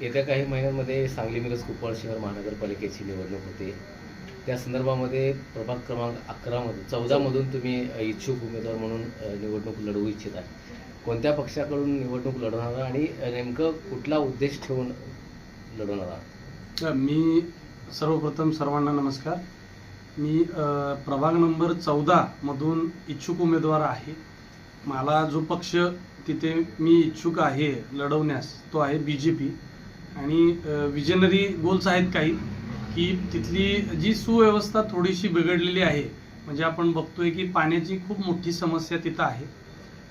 येत्या काही महिन्यांमध्ये सांगली मिरज कुपवाड शहर महानगरपालिकेची निवडणूक होते. त्या संदर्भामध्ये प्रभाग क्रमांक अकरामधून चौदामधून तुम्ही इच्छुक उमेदवार म्हणून निवडणूक लढवू इच्छित आहे. कोणत्या पक्षाकडून निवडणूक लढवणार आणि नेमकं कुठला उद्देश ठेवून लढवणार आहात? मी सर्वप्रथम सर्वांना नमस्कार. मी प्रभाग नंबर चौदामधून इच्छुक उमेदवार आहे. मला जो पक्ष तिथे मी इच्छुक आहे लढवण्यास तो आहे बी जे पी. आणि विजनरी गोल्स आहेत काही की तिथली जी सुव्यवस्था थोडीशी बिघडलेली आहे म्हणजे आपण बघतोय की पाण्याची खूप मोठी समस्या तिथं आहे.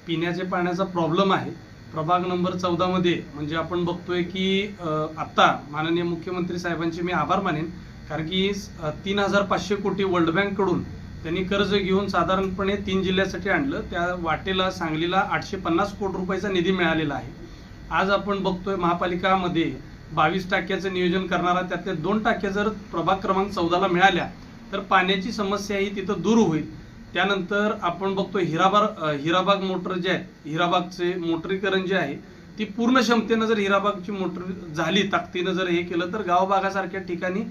पिण्याच्या पाण्याचा प्रॉब्लेम आहे. प्रभाग नंबर चौदामध्ये म्हणजे आपण बघतोय की आत्ता माननीय मुख्यमंत्री साहेबांचे मी आभार मानेन कारण की तीन हजार पाचशे कोटी वर्ल्ड बँककडून त्यांनी कर्ज घेऊन साधारणपणे तीन जिल्ह्यासाठी आणलं. त्या वाटेला सांगलीला आठशे पन्नास कोटी रुपयाचा निधी मिळालेला आहे. आज आपण बघतोय महापालिकामध्ये बावीस टाक्याचं नियोजन करणारा त्यातल्या दोन टाक्या जर प्रभाग क्रमांक चौदाला मिळाल्या तर पाण्याची समस्या ही तिथं दूर होईल. त्यानंतर आपण बघतो हिराबाग हिराबाग मोटर जे आहेत हिराबागचे मोटरीकरण जे आहे ती पूर्ण क्षमतेनं जर हिराबागची मोटर झाली ताकदीनं जर हे केलं तर गावभागासारख्या ठिकाणी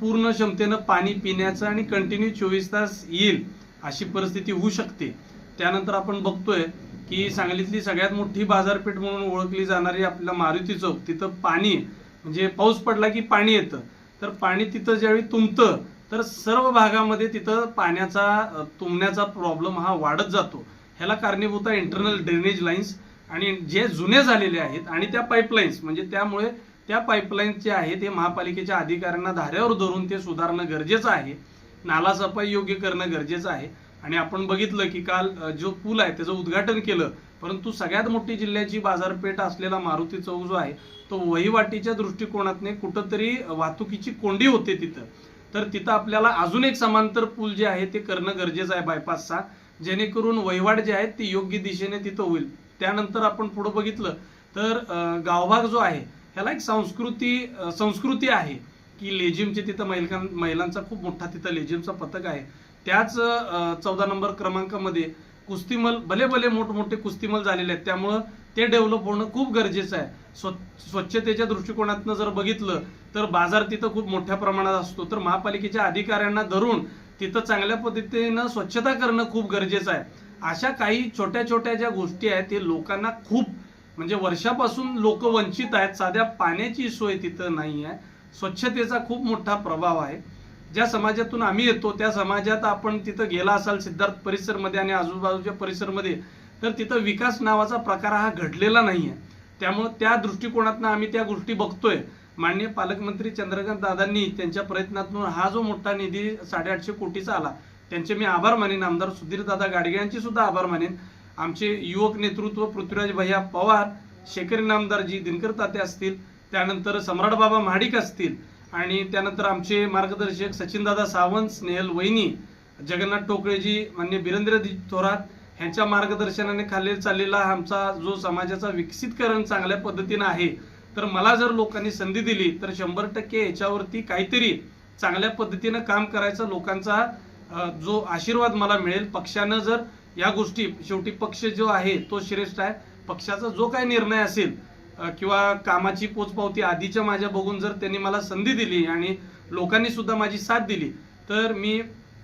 पूर्ण क्षमतेनं पाणी पिण्याचं आणि कंटिन्यू चोवीस तास येईल अशी परिस्थिती होऊ शकते. त्यानंतर आपण बघतोय की सांगलीतली सगळ्यात मोठी बाजारपेठ म्हणून ओळखली जाणारी आपला मारुती चौक तिथं पाणी म्हणजे पाऊस पडला की पाणी येतं. तर पाणी तिथं ज्यावेळी तुंबतं तर सर्व भागामध्ये तिथं पाण्याचा तुंबण्याचा प्रॉब्लेम हा वाढत जातो. ह्याला कारणीभूत आहे इंटरनल ड्रेनेज लाईन्स आणि जे जुने झालेले आहेत आणि त्या पाईपलाईन्स म्हणजे त्यामुळे त्या पाईपलाईन्स जे आहेत ते महापालिकेच्या अधिकाऱ्यांना धाऱ्यावर धरून ते सुधारणं गरजेचं आहे. नाला सफाई योग्य करणं गरजेचं आहे. आणि आपण बघितलं की काल जो पूल आहे त्याचं उद्घाटन केलं परंतु सगळ्यात मोठी जिल्ह्याची बाजारपेठ असलेला मारुती चौक जो आहे तो वहिवाटीच्या दृष्टिकोनातने कुठंतरी वाहतुकीची कोंडी होते तिथं. तर तिथं आपल्याला अजून एक समांतर पूल जे आहे ते करणं गरजेचं आहे बायपासचा जेणेकरून वहिवाट जे आहे ते योग्य दिशेने तिथं होईल. त्यानंतर आपण पुढं बघितलं तर गावभाग जो आहे ह्याला एक संस्कृती संस्कृती आहे की लेझिमचे तिथं महिला महिलांचा खूप मोठा तिथं लेझिमचा पथक आहे. त्याच चौदा नंबर क्रमांकामध्ये कुस्तीमल भले भले मोठमोठे कुस्तीमल झालेले आहेत. त्यामुळं ते डेव्हलप होणं खूप गरजेचं आहे. स्व स्वच्छतेच्या दृष्टिकोनातनं जर बघितलं तर बाजार तिथं खूप मोठ्या प्रमाणात असतो. तर महापालिकेच्या अधिकाऱ्यांना धरून तिथं चांगल्या पद्धतीनं स्वच्छता करणं खूप गरजेचं आहे. अशा काही छोट्या छोट्या ज्या गोष्टी आहेत ते लोकांना खूप म्हणजे वर्षापासून लोक वंचित आहेत. साध्या पाण्याची सोय तिथं नाही आहे. स्वच्छतेचा खूप मोठा प्रभाव आहे. ज्या समाजातून आम्ही येतो त्या समाजात आपण तिथं गेला असाल सिद्धार्थ परिसरमध्ये आणि आजूबाजूच्या परिसरमध्ये तर तिथं विकास नावाचा प्रकार हा घडलेला नाही आहे त्यामुळं त्या दृष्टिकोनातनं आम्ही त्या गोष्टी बघतोय. माननीय पालकमंत्री चंद्रकांत दादांनी त्यांच्या प्रयत्नातून हा जो मोठा निधी साडेआठशे कोटीचा आला त्यांचे मी आभार मानेन. आमदार सुधीरदादा गाडगे यांचे सुद्धा आभार मानेन. आमचे युवक नेतृत्व पृथ्वीराज भैया पवार शेखरी नामदारजी दिनकर ताते असतील त्यानंतर सम्राट बाबा महाडिक असतील आणि त्यानंतर आमचे मार्गदर्शक सचिनदादा सावंत स्नेहल वैनी जगन्नाथ टोकळेजी मान्य बिरेंद्रजी थोरात ह्यांच्या मार्गदर्शनाने खाली चाललेला आमचा जो समाजाचा विकसितकरण चांगल्या पद्धतीनं आहे तर मला जर लोकांनी संधी दिली तर शंभर टक्के याच्यावरती काहीतरी चांगल्या पद्धतीनं काम करायचा लोकांचा जो आशीर्वाद मला मिळेल पक्षानं जर या गोष्टी शेवटी पक्ष जो आहे तो श्रेष्ठ आहे पक्षाचा जो काही निर्णय असेल किंवा कामाची पोचपावती आधीच्या माझ्या बघून जर त्यांनी मला संधी दिली आणि लोकांनी सुद्धा माझी साथ दिली तर मी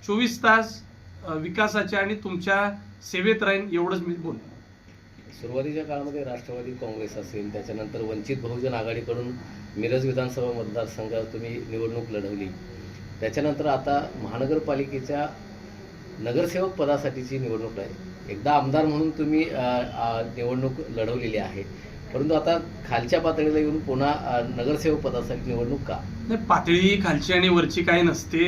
चोवीस तास विकासाच्या आणि तुमच्या सेवेत राहीन एवढंच मी बोल सुरुवातीच्या काळामध्ये राष्ट्रवादी काँग्रेस असेल त्याच्यानंतर वंचित बहुजन आघाडीकडून मिरज विधानसभा मतदारसंघात तुम्ही निवडणूक लढवली. त्याच्यानंतर आता महानगरपालिकेच्या नगरसेवक पदासाठीची निवडणूक आहे. एकदा आमदार म्हणून तुम्ही निवडणूक लढवलेली आहे. परंतु आता खालच्या पातळीला येऊन पुन्हा नगरसेवक पदासाठी निवडणूक का? नाही पातळी खालची आणि वरची काही नसते.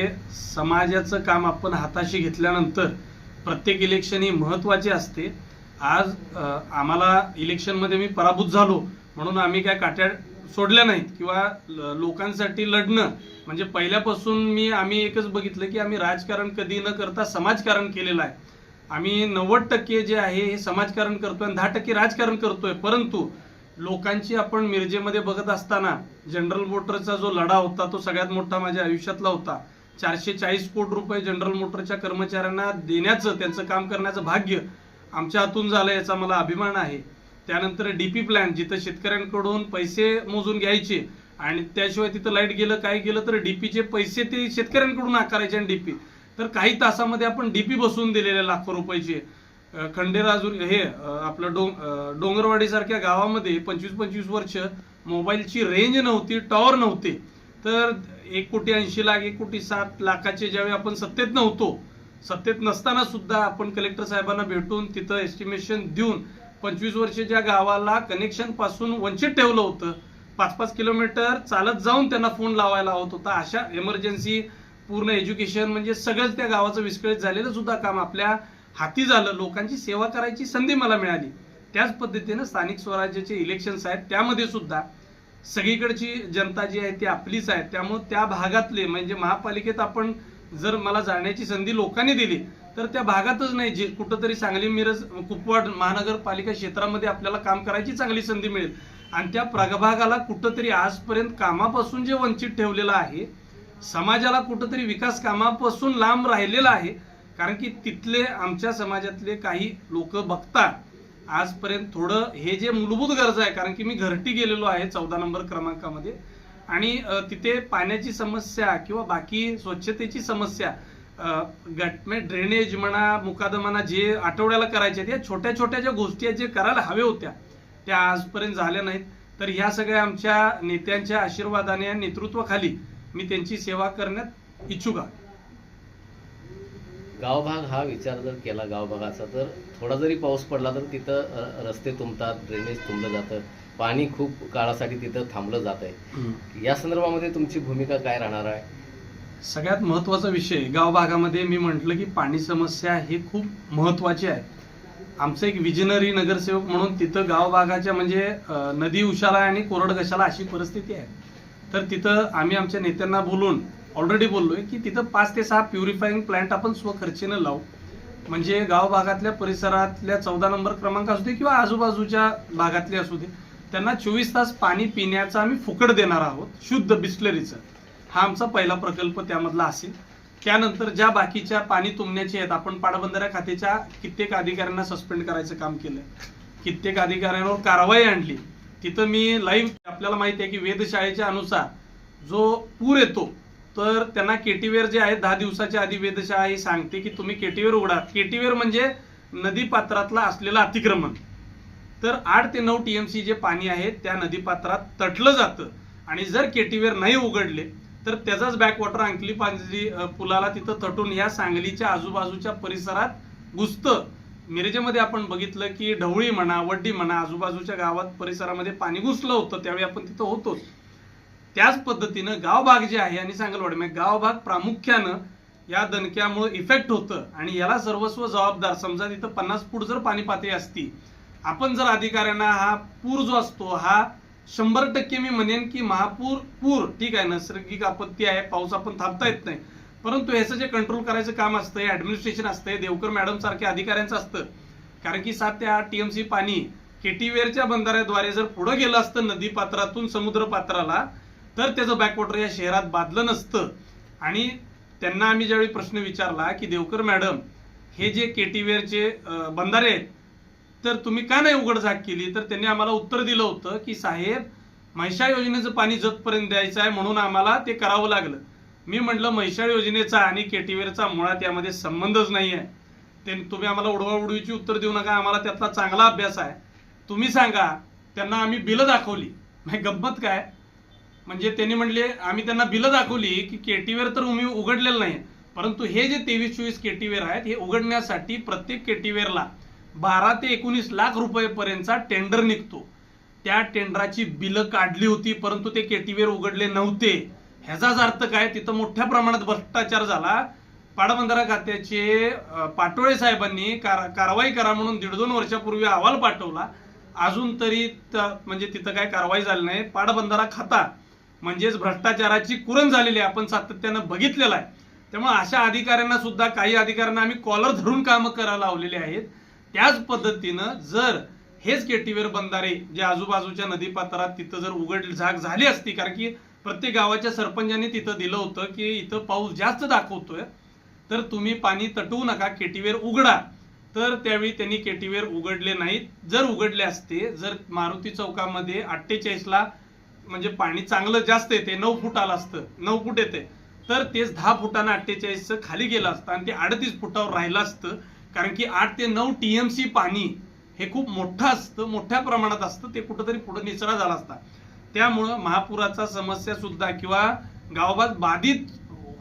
समाजाचं काम आपण हाताशी घेतल्यानंतर प्रत्येक इलेक्शन ही महत्वाची असते. आज आम्हाला इलेक्शनमध्ये मी पराभूत झालो म्हणून आम्ही काय काट्या सोडल्या नाहीत किंवा ल- लोकांसाठी लढणं. म्हणजे पहिल्यापासून मी आम्ही एकच बघितलं की आम्ही राजकारण कधी न करता समाजकारण केलेलं आहे. आम्ही नव्वद टक्के जे आहे हे समाजकारण करतोय आणि दहा टक्के राजकारण करतोय. परंतु लोकांची आपण मिरजेमध्ये बघत असताना जनरल मोटरचा जो लढा होता तो सगळ्यात मोठा माझ्या आयुष्यातला होता. चारशे चाळीस कोटी रुपये जनरल मोटरच्या कर्मचाऱ्यांना देण्याचं त्यांचं काम करण्याचं भाग्य आमच्या हातून झालं याचा मला अभिमान आहे. त्यानंतर डी पी प्लॅन जिथं शेतकऱ्यांकडून पैसे मोजून घ्यायचे आणि त्याशिवाय तिथं लाइट गेलं काय गेलं तर डीपीचे पैसे ते शेतकऱ्यांकडून आकारायचे आणि डीपी तर काही तासामध्ये आपण डीपी बसवून दिलेले लाखो रुपयाचे. खंडेराजू हे आपलं डोंग डोंगरवाडीसारख्या गावामध्ये पंचवीस पंचवीस वर्ष मोबाईलची रेंज नव्हती टॉवर नव्हते. तर एक कोटी ऐंशी लाख एक कोटी सात लाखाचे ज्यावेळी आपण सत्तेत नव्हतो सत्तेत नसताना सुद्धा आपण कलेक्टर साहेबांना भेटून तिथं एस्टिमेशन देऊन पंचवीस वर्ष ज्या गावाला कनेक्शनपासून वंचित ठेवलं होतं पाच पाच किलोमीटर चालत जाऊन त्यांना फोन लावायला होत होता. अशा इमर्जन्सी पूर्ण एज्युकेशन म्हणजे सगळंच त्या गावाचं विस्कळीत झालेलं सुद्धा काम आपल्या हाती झालं लोकांची सेवा करायची संधी मला मिळाली. त्याच पद्धतीनं स्थानिक स्वराज्याचे इलेक्शन्स आहेत त्यामध्ये सुद्धा सगळीकडची जनता जी आहे ती आपलीच आहे. त्यामुळे त्या भागातले म्हणजे महापालिकेत आपण जर मला जाण्याची संधी लोकांनी दिली तर त्या भागातच नाही जे कुठंतरी सांगली मिरज कुपवाड महानगरपालिका क्षेत्रामध्ये आपल्याला काम करायची चांगली संधी मिळेल. आणि त्या प्रभागाला कुठंतरी आजपर्यंत कामापासून जे वंचित ठेवलेलं आहे समाजाला कुठंतरी विकास कामापासून लांब राहिलेला आहे कारण की तिथले आमच्या समाजातले काही लोक बघतात. आजपर्यंत थोडं हे जे मूलभूत गरज आहे कारण की मी घरटी गेलेलो आहे चौदा नंबर क्रमांकामध्ये. आणि तिथे पाण्याची समस्या किंवा बाकी स्वच्छतेची समस्या अ, गट ड्रेनेज म्हणा मुकादम म्हणा जे आठवड्याला करायचे आहेत, या छोट्या छोट्या ज्या गोष्टी आहेत जे करायला हव्या होत्या त्या आजपर्यंत झाल्या नाहीत. तर ह्या सगळ्या आमच्या नेत्यांच्या आशीर्वादाने या नेतृत्वाखाली मी त्यांची सेवा करण्यात इच्छुक आहे. गावभाग हा विचार जर केला गावभागाचा तर थोडा जरी पाऊस पडला तर तिथं रस्ते तुंबतात ड्रेनेज तुंबलं जातं. पाणी खूप काळासाठी तिथं थांबलं जात आहे. या संदर्भामध्ये तुमची भूमिका काय राहणार आहे? सगळ्यात महत्त्वाचा विषय गाव भागामध्ये मी म्हटलं की पाणी समस्या ही खूप महत्वाची आहे. आमचं एक विजनरी नगरसेवक म्हणून तिथं गाव भागाच्या म्हणजे नदी उशाला आणि कोरड गशाला अशी परिस्थिती आहे. तर तिथं आम्ही आमच्या नेत्यांना बोलून ऑलरेडी बोललोय की तिथं पाच ते सहा प्युरिफाईंग प्लांट आपण स्वखर्चेनं लावू. म्हणजे गाव भागातल्या परिसरातल्या चौदा नंबर क्रमांक असू दे किंवा आजूबाजूच्या भागातले असू दे त्यांना चोवीस तास पाणी पिण्याचा आम्ही फुकट देणार आहोत शुद्ध बिस्लरीचं. हा आमचा पहिला प्रकल्प त्यामधला असेल. त्यानंतर ज्या बाकीच्या पाणी तुंबण्याचे आहेत आपण पाटबंधाऱ्या खात्याच्या कित्येक अधिकाऱ्यांना सस्पेंड करायचं काम केलं कित्येक अधिकाऱ्यांवर कारवाई आणली. तिथं मी लाईव्ह आपल्याला माहिती आहे की वेधशाळेच्या अनुसार जो पूर येतो तर त्यांना केटीवेअर जे आहे दहा दिवसाच्या आधी वेधशाळा ही सांगते की तुम्ही केटीवेअर उघडा. केटीवेअर म्हणजे नदीपात्रातला असलेलं अतिक्रमण. तर आठ ते नऊ टीएमसी जे पाणी आहे त्या नदीपात्रात तटलं जातं. आणि जर केटीवेअर नाही उघडले तर त्याचाच बॅकवॉटर अंकली पांजरी पुलाला तिथं तटून ह्या सांगलीच्या आजूबाजूच्या परिसरात घुसतं. मिरजेमध्ये आपण बघितलं की ढवळी म्हणा वड्डी म्हणा आजूबाजूच्या गावात परिसरामध्ये पाणी घुसलं होतं त्यावेळी आपण तिथं होतोच. त्याच पद्धतीनं गावभाग जे आहे आणि सांगाल म्हणजे गावभाग प्रामुख्यानं या दणक्यामुळे इफेक्ट होतं. आणि याला सर्वस्व जबाबदार समजा तिथं पन्नास फूट जर पाणी पातळी असती आपण जर अधिकाऱ्यांना हा पूर जो असतो हा शंभर टक्के मी म्हणेन की महापूर पूर ठीक आहे नैसर्गिक आपत्ती आहे पाऊस आपण थांबता येत नाही. परंतु ह्याचं जे कंट्रोल करायचं काम असतं हे ऍडमिनिस्ट्रेशन असतंय देवकर मॅडम सारख्या अधिकाऱ्यांचं असतं. कारण की सात ते आठ टीएमसी पाणी केटीवेरच्या बंधाऱ्याद्वारे जर पुढे गेलं असतं नदी पात्रातून समुद्र पात्राला तर त्याचं बॅकवॉटर या शहरात बाधलं नसतं. आणि त्यांना आम्ही ज्यावेळी प्रश्न विचारला की देवकर मॅडम हे जे केटी वेअरचे बंधारे आहेत तर तुम्ही का नाही उघडझाक केली? तर त्यांनी आम्हाला उत्तर दिलं होतं की साहेब महिषा योजनेचं पाणी जतपर्यंत द्यायचं आहे म्हणून आम्हाला ते करावं लागलं. मी म्हटलं म्हैसाळ योजनेचा आणि केटीवेरचा मुळात यामध्ये संबंधच नाही आहे. ते तुम्ही आम्हाला उडवा उडवीची उत्तर देऊ नका आम्हाला त्यातला चांगला अभ्यास आहे. तुम्ही सांगा त्यांना आम्ही बिलं दाखवली. नाही गंमत काय? म्हणजे त्यांनी म्हणले आम्ही त्यांना बिलं दाखवली की केटीवेअर तर तुम्ही उघडलेलं नाही परंतु हे जे तेवीस चोवीस केटीवेअर आहेत हे उघडण्यासाठी प्रत्येक केटीवेअरला बारा ते एकोणीस लाख रुपयेपर्यंतचा टेंडर निघतो. त्या टेंडराची बिलं काढली होती परंतु ते केटीवेअर उघडले नव्हते. ह्याचाच अर्थ काय तिथं मोठ्या प्रमाणात भ्रष्टाचार झाला. पाटबंधारा खात्याचे पाटोळे साहेबांनी कार- कारवाई करा म्हणून दीड दोन वर्षापूर्वी अहवाल पाठवला. अजून तरी म्हणजे तिथं काय कारवाई झाली नाही. पाटबंधारा खाता. म्हणजेच भ्रष्टाचाराची कुरण झालेली आहे आपण सातत्यानं बघितलेलं आहे. त्यामुळे अशा अधिकाऱ्यांना सुद्धा काही अधिकाऱ्यांना आम्ही कॉलर धरून कामं करायला लावलेली आहेत. त्याच पद्धतीनं जर हेच केटीवेर बंधारे जे आजूबाजूच्या नदीपात्रात तिथं जर उघड झाक झाली असती कारण की प्रत्येक गावाच्या सरपंचांनी तिथं दिलं होतं की इथं पाऊस जास्त दाखवतोय तर तुम्ही पाणी तटवू नका केटीवेर उघडा. तर त्यावेळी त्यांनी केटीवेर उघडले नाहीत. जर उघडले असते जर मारुती चौकामध्ये अठ्ठेचाळीसला म्हणजे पाणी चांगलं जास्त येते नऊ फूट आलं असतं नऊ फूट येते. तर तेच दहा फुटानं अठ्ठेचाळीसचं खाली गेलं असतं आणि ते अडतीस फुटावर राहिलं असतं. कारण की आठ ते नऊ टी एम सी पाणी हे खूप मोठं असतं मोठ्या प्रमाणात असतं ते कुठंतरी पुढे निचरा झाला असता. त्यामुळं महापुराचा समस्या सुद्धा किंवा गावभात बाधित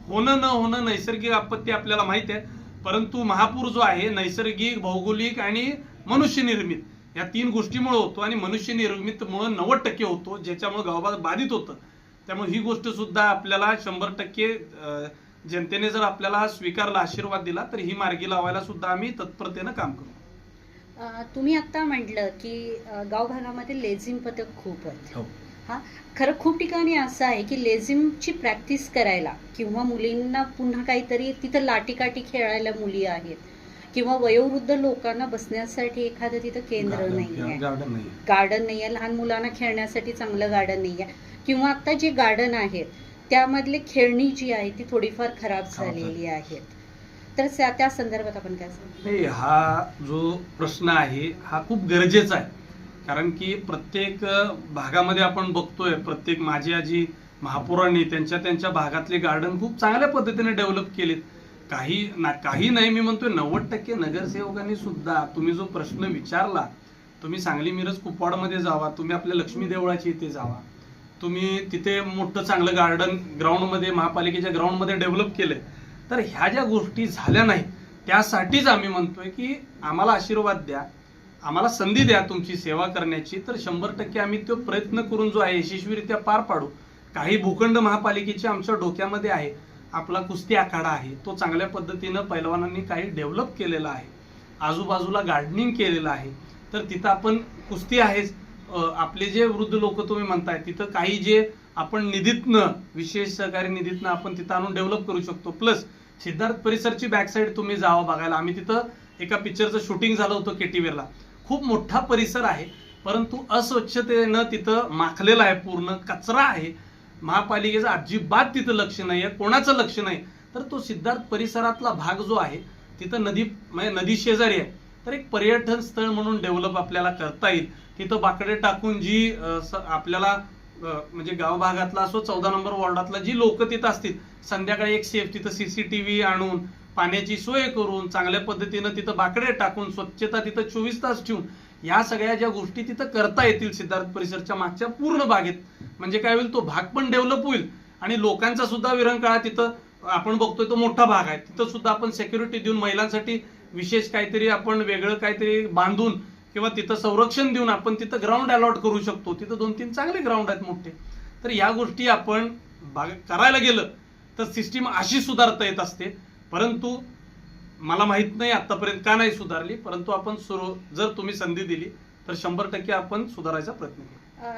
होणं न होणं नैसर्गिक आपत्ती आपल्याला माहीत आहे. परंतु महापूर जो आहे नैसर्गिक भौगोलिक आणि मनुष्यनिर्मित या तीन गोष्टीमुळे होतो आणि मनुष्य निर्मितमुळे नव्वद टक्के होतो ज्याच्यामुळे गावाबाद बाधित होतं. त्यामुळे ही गोष्ट सुद्धा आपल्याला शंभर टक्के जनतेने जर आपल्याला स्वीकारला आशीर्वाद दिला तर ही मार्गी लावायला सुद्धा आम्ही तत्परतेनं काम करू. तुम्ही आता म्हटलं की गाव भागामध्ये लेझिम पथक खूप आहेत. हो. हा? खरं खूप ठिकाणी असं आहे की लेझिमची प्रॅक्टिस करायला किंवा मुलींना पुन्हा काहीतरी तिथं लाटीकाठी खेळायला मुली आहेत. किंवा वयोवृद्ध लोकांना बसण्यासाठी एखादं तिथं केंद्र नाही आहे गार्डन नाही गार्डन नाही आहे लहान मुलांना खेळण्यासाठी चांगलं गार्डन नाही आहे किंवा आता जे गार्डन आहेत त्यामधले खेळणी जी आहे ती थोडीफार खराब झालेली आहेत. तर त्या संदर्भात आपण काय सांगू? नाही हा जो प्रश्न आहे हा खूप गरजेचा आहे. कारण की प्रत्येक भागामध्ये आपण बघतोय प्रत्येक माझी आजी महापुरांनी त्यांच्या त्यांच्या भागातले गार्डन खूप चांगल्या पद्धतीने डेव्हलप केलेत. काही ना काही नाही मी म्हणतोय नव्वद टक्के नगरसेवकांनी सुद्धा तुम्ही जो प्रश्न विचारला तुम्ही सांगली मिरज कुपवाडमध्ये जावा तुम्ही आपल्या लक्ष्मी देवळाची इथे जावा तुम्ही तिथे मोठं चांगलं गार्डन ग्राउंडमध्ये महापालिकेच्या ग्राउंडमध्ये डेव्हलप केलं तर ह्या ज्या गोष्टी झाल्या नाही त्यासाठीच आम्ही म्हणतोय की आम्हाला आशीर्वाद द्या आम्हाला संधी द्या तुमची सेवा करण्याची तर शंभर टक्के आम्ही तो प्रयत्न करून जो आहे यशस्वीरित्या पार पाडू. काही भूखंड महापालिकेचे आमच्या डोक्यामध्ये आहे आपला कुस्ती आखाडा आहे तो चांगल्या पद्धतीनं पैलवानांनी काही डेव्हलप केलेला आहे. आजूबाजूला गार्डनिंग केलेलं आहे. तर तिथं आपण कुस्ती आहेच. आपले जे वृद्ध लोक तुम्ही म्हणताय तिथं काही जे आपण निधीतनं विशेष सहकारी निधीतनं आपण तिथं आणून डेव्हलप करू शकतो. प्लस सिद्धार्थ परिसरची बॅकसाईड तुम्ही जावं बघायला. आम्ही तिथं एका पिक्चरचं शूटिंग झालं होतं केटीवेरला. खूप मोठा परिसर आहे परंतु अस्वच्छतेनं तिथं माखलेला आहे पूर्ण कचरा आहे. महापालिकेचं अजिबात तिथं लक्ष नाही आहे कोणाचं लक्ष नाही. तर तो सिद्धार्थ परिसरातला भाग जो आहे तिथं नदी म्हणजे नदी शेजारी आहे. तर एक पर्यटन स्थळ म्हणून डेव्हलप आपल्याला करता येईल. तिथं बाकडे टाकून जी आपल्याला म्हणजे गाव भागातला असो चौदा नंबर वॉर्डातला जी लोक तिथं असतील संध्याकाळी एक सेफ तिथं सीसीटीव्ही आणून पाण्याची सोय करून चांगल्या पद्धतीनं तिथं बाकडे टाकून स्वच्छता तिथं चोवीस तास ठेवून या सगळ्या ज्या गोष्टी तिथं करता येतील सिद्धार्थ परिसरच्या मागच्या पूर्ण बागेत म्हणजे काय होईल तो भाग पण डेव्हलप होईल. आणि लोकांचा सुद्धा विरंकाळा तिथं आपण बघतोय तो मोठा भाग आहे. तिथं सुद्धा आपण सेक्युरिटी देऊन महिलांसाठी विशेष काहीतरी आपण वेगळं काहीतरी बांधून किंवा तिथं संरक्षण देऊन आपण तिथं ग्राउंड अलॉट करू शकतो. तिथं दोन तीन चांगले ग्राउंड आहेत मोठे. तर या गोष्टी आपण बाग करायला गेलं तर सिस्टीम अशी सुधारता येत असते. परंतु मला माहीत नाही आत्तापर्यंत का नाही सुधारली. परंतु आपण सुरू जर तुम्ही संधी दिली तर शंभर टक्के आपण सुधारायचा प्रयत्न केला.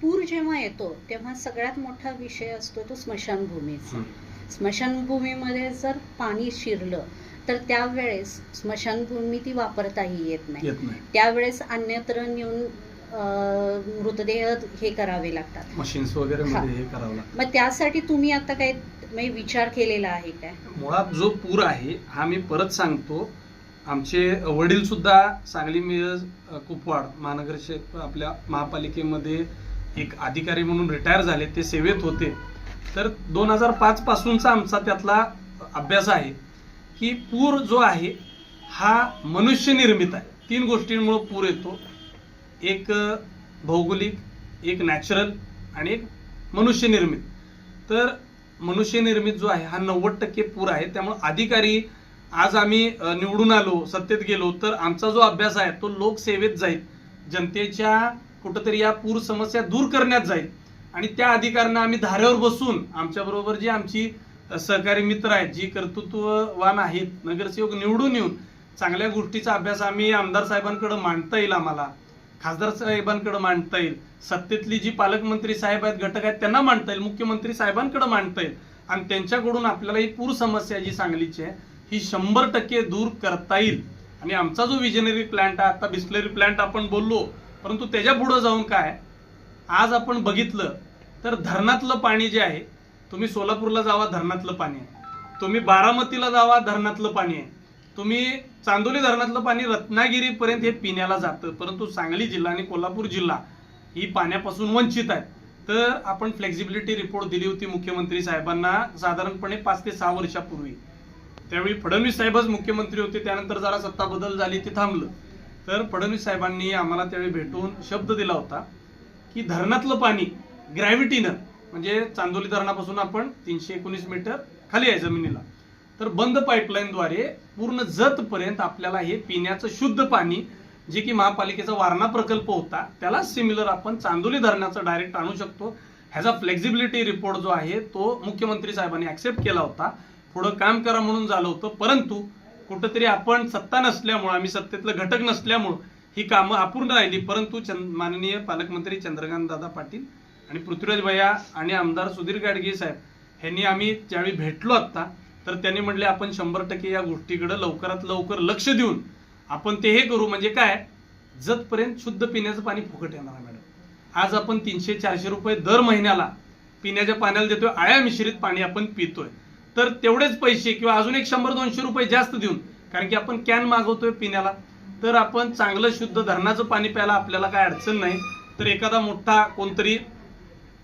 पूर जेव्हा येतो तेव्हा सगळ्यात मोठा विषय असतो तो स्मशानभूमीचा. स्मशानभूमीमध्ये जर पाणी शिरलं तर त्यावेळेस स्मशानभूमी ती वापरताही येत नाही. त्यावेळेस अन्यत्र नेऊन मृतदेह हे करावे लागतात. मशीन्स वगैरे मध्ये हे. करावं लागतं. मग त्यासाठी तुम्ही आता काही म्हणजे विचार केलेला आहे काय? मुळात जो पूर आहे हा मी परत सांगतो. आमचे वडील सुद्धा सांगली मिरज कुपवाड महानगर क्षेत्र आपल्या महापालिकेमध्ये एक अधिकारी म्हणून रिटायर झाले ते सेवेत होते. तर दोन हजार पाच पासूनचा आमचा त्यातला अभ्यास आहे की पूर जो आहे हा मनुष्य निर्मित आहे. तीन गोष्टींमुळे पूर येतो. एक भौगोलिक एक नॅचरल आणि एक मनुष्य निर्मित. तर मनुष्य निर्मित जो आहे हा नव्वद टक्के पूर आहे. त्यामुळे अधिकारी आज आम्ही निवडून आलो सत्तेत गेलो तर आमचा जो अभ्यास आहे तो लोकसेवेत जाईल. जनतेच्या कुठंतरी या पूर समस्या दूर करण्यात जाईल. आणि त्या अधिकाऱ्यांना आम्ही धारेवर बसून आमच्या बरोबर जी आमची सहकारी मित्र आहेत जी कर्तृत्ववान आहेत नगरसेवक निवडून येऊन चांगल्या गोष्टीचा अभ्यास आम्ही आमदार साहेबांकडे मांडता येईल आम्हाला. खासदार साहेबांकडे मांडता येईल. सत्तेतली जी पालकमंत्री साहेब आहेत घटक आहेत त्यांना मांडता येईल. मुख्यमंत्री साहेबांकडे मांडता येईल. आणि त्यांच्याकडून आपल्याला ही पूर समस्या जी सांगलीची आहे ही शंभर टक्के दूर करता येईल. आणि आमचा जो विजनरी प्लांट आहे आता बिस्लरी प्लांट आपण बोललो परंतु त्याच्या पुढं जाऊन काय? आज आपण बघितलं तर धरणातलं पाणी जे आहे तुम्ही सोलापूरला जावा धरणातलं पाणी आहे. तुम्ही बारामतीला जावा धरणातलं पाणी आहे. तुम्ही चांदोली धरणातलं पाणी रत्नागिरीपर्यंत हे पिण्याला जातं. परंतु सांगली जिल्हा आणि कोल्हापूर जिल्हा ही पाण्यापासून वंचित आहे तर आपण फ्लेक्झिबिलिटी रिपोर्ट दिली होती मुख्यमंत्री साहेबांना साधारणपणे पाच ते सहा वर्षापूर्वी. त्यावेळी फडणवीस साहेबच मुख्यमंत्री होते त्यानंतर जरा सत्ता बदल झाली ते थांबलं. तर फडणवीस साहेबांनी आम्हाला त्यावेळी भेटून शब्द दिला होता की धरणातलं पाणी ग्रॅव्हिटीनं म्हणजे चांदोली धरणापासून आपण तीनशे एकोणीस मीटर खाली आहे जमिनीला. तर बंद पाईपलाईनद्वारे पूर्ण जतपर्यंत आपल्याला हे पिण्याचं शुद्ध पाणी जे की महापालिकेचा वारणा प्रकल्प होता त्याला सिमिलर आपण चांदोली धरणाचं डायरेक्ट आणू शकतो. ह्याचा फ्लेक्झिबिलिटी रिपोर्ट जो आहे तो मुख्यमंत्री साहेबांनी ऍक्सेप्ट केला होता. पुढं काम करा म्हणून झालं होतं परंतु कुठंतरी आपण सत्ता नसल्यामुळं आम्ही सत्तेतलं घटक नसल्यामुळं ही कामं अपूर्ण राहिली. परंतु चंद माननीय पालकमंत्री चंद्रकांत दादा पाटील आणि पृथ्वीराज भैया आणि आमदार सुधीर गाडगे साहेब यांनी आम्ही ज्यावेळी भेटलो आत्ता तर त्यांनी म्हटले आपण शंभर टक्के या गोष्टीकडे लवकरात लवकर लक्ष देऊन आपण ते हे करू. म्हणजे काय? जतपर्यंत शुद्ध पिण्याचं पाणी फुकट येणार आहे मॅडम. आज आपण तीनशे चारशे रुपये दर महिन्याला पिण्याच्या पाण्याला देतोय आळ्या मिश्रित पाणी आपण पितोय. तर तेवढेच पैसे किंवा अजून एक शंभर दोनशे रुपये जास्त देऊन कारण की आपण कॅन मागवतोय पिण्याला तर आपण चांगलं शुद्ध धरणाचं पाणी प्यायला आपल्याला काय अडचण नाही. तर एखादा मोठा कोणतरी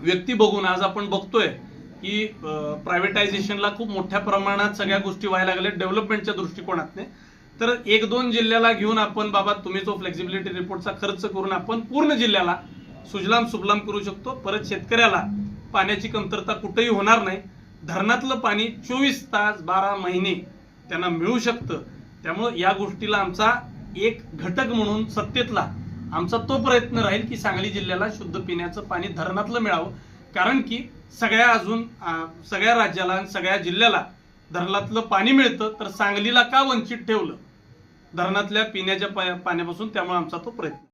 व्यक्ती बघून आज आपण बघतोय की प्रायव्हेटायझेशनला खूप मोठ्या प्रमाणात सगळ्या गोष्टी व्हायला लागल्या डेव्हलपमेंटच्या दृष्टिकोनातने. तर एक दोन जिल्ह्याला घेऊन आपण बाबा तुम्ही जो फ्लेक्झिबिलिटी रिपोर्टचा खर्च करून आपण पूर्ण जिल्ह्याला सुजलाम सुबलाम करू शकतो. परत शेतकऱ्याला पाण्याची कमतरता कुठेही होणार नाही. धरणातलं पाणी चोवीस तास बारा महिने त्यांना मिळू शकतं. त्यामुळं या गोष्टीला आमचा एक घटक म्हणून सत्तेतला आमचा तो प्रयत्न राहील की सांगली जिल्ह्याला शुद्ध पिण्याचं पाणी धरणातलं मिळावं. कारण की सगळ्या अजून सगळ्या राज्याला आणि सगळ्या जिल्ह्याला धरणातलं पाणी मिळतं तर सांगलीला का वंचित ठेवलं? धरणातल्या पिण्याच्या पाण्यापासून त्यामुळे आमचा तो प्रयत्न.